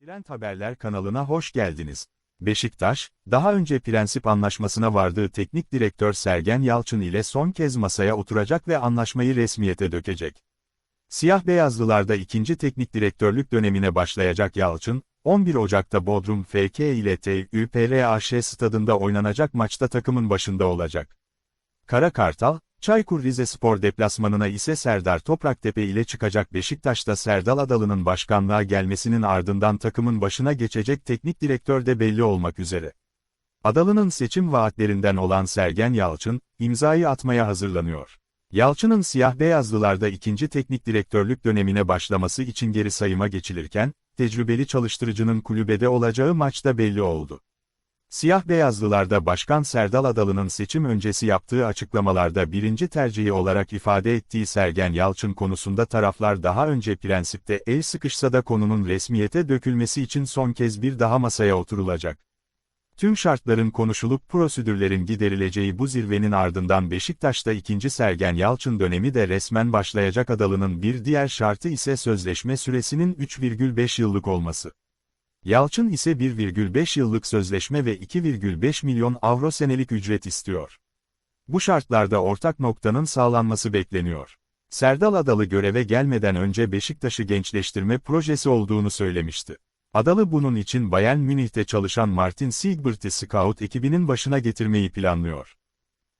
Trend Haberler kanalına hoş geldiniz. Beşiktaş, daha önce prensip anlaşmasına vardığı teknik direktör Sergen Yalçın ile son kez masaya oturacak ve anlaşmayı resmiyete dökecek. Siyah beyazlılarda ikinci teknik direktörlük dönemine başlayacak Yalçın, 11 Ocak'ta Bodrum FK ile TÜPRAŞ stadında oynanacak maçta takımın başında olacak. Kara Kartal, Çaykur Rizespor deplasmanına ise Serdar Topraktepe ile çıkacak Beşiktaş'ta Serdal Adalı'nın başkanlığa gelmesinin ardından takımın başına geçecek teknik direktör de belli olmak üzere. Adalı'nın seçim vaatlerinden olan Sergen Yalçın, imzayı atmaya hazırlanıyor. Yalçın'ın siyah beyazlılarda ikinci teknik direktörlük dönemine başlaması için geri sayıma geçilirken, tecrübeli çalıştırıcının kulübede olacağı maçta belli oldu. Siyah beyazlılarda Başkan Serdal Adalı'nın seçim öncesi yaptığı açıklamalarda birinci tercihi olarak ifade ettiği Sergen Yalçın konusunda taraflar daha önce prensipte el sıkışsa da konunun resmiyete dökülmesi için son kez bir daha masaya oturulacak. Tüm şartların konuşulup prosedürlerin giderileceği bu zirvenin ardından Beşiktaş'ta ikinci Sergen Yalçın dönemi de resmen başlayacak Adalı'nın bir diğer şartı ise sözleşme süresinin 3,5 yıllık olması. Yalçın ise 1,5 yıllık sözleşme ve 2,5 milyon avro senelik ücret istiyor. Bu şartlarda ortak noktanın sağlanması bekleniyor. Serdal Adalı göreve gelmeden önce Beşiktaş'ı gençleştirme projesi olduğunu söylemişti. Adalı bunun için Bayern Münih'te çalışan Martin Siegbert'i scout ekibinin başına getirmeyi planlıyor.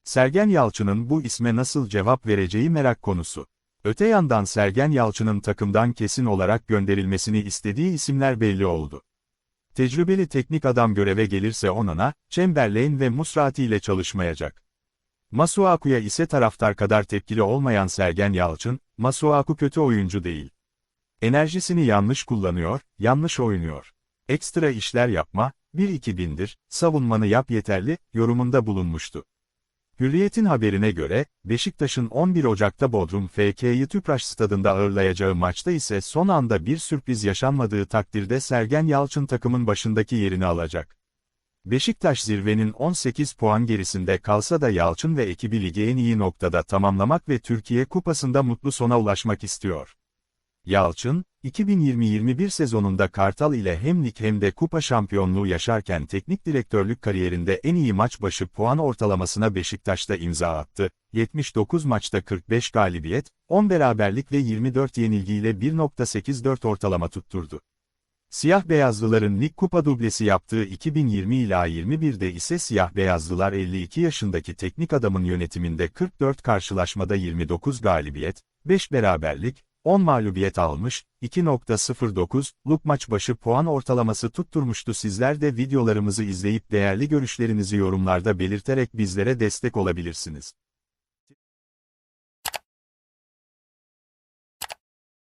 Sergen Yalçın'ın bu isme nasıl cevap vereceği merak konusu. Öte yandan Sergen Yalçın'ın takımdan kesin olarak gönderilmesini istediği isimler belli oldu. Tecrübeli teknik adam göreve gelirse Onana, Chamberlain ve Musrati ile çalışmayacak. Masuaku'ya ise taraftar kadar tepkili olmayan Sergen Yalçın, Masuaku kötü oyuncu değil. Enerjisini yanlış kullanıyor, yanlış oynuyor. Ekstra işler yapma, 1-2 bindir, savunmanı yap yeterli, yorumunda bulunmuştu. Hürriyet'in haberine göre, Beşiktaş'ın 11 Ocak'ta Bodrum FK'yı Tüpraş stadında ağırlayacağı maçta ise son anda bir sürpriz yaşanmadığı takdirde Sergen Yalçın takımın başındaki yerini alacak. Beşiktaş zirvenin 18 puan gerisinde kalsa da Yalçın ve ekibi ligi en iyi noktada tamamlamak ve Türkiye Kupası'nda mutlu sona ulaşmak istiyor. Yalçın, 2020-21 sezonunda Kartal ile hem lig hem de kupa şampiyonluğu yaşarken teknik direktörlük kariyerinde en iyi maç başı puan ortalamasına Beşiktaş'ta imza attı. 79 maçta 45 galibiyet, 10 beraberlik ve 24 yenilgiyle 1.84 ortalama tutturdu. Siyah beyazlıların lig kupa dublesi yaptığı 2020 ila 21'de ise siyah beyazlılar 52 yaşındaki teknik adamın yönetiminde 44 karşılaşmada 29 galibiyet, 5 beraberlik, 10 mağlubiyet almış, 2.09'luk maç başı puan ortalaması tutturmuştu. Sizler de videolarımızı izleyip değerli görüşlerinizi yorumlarda belirterek bizlere destek olabilirsiniz.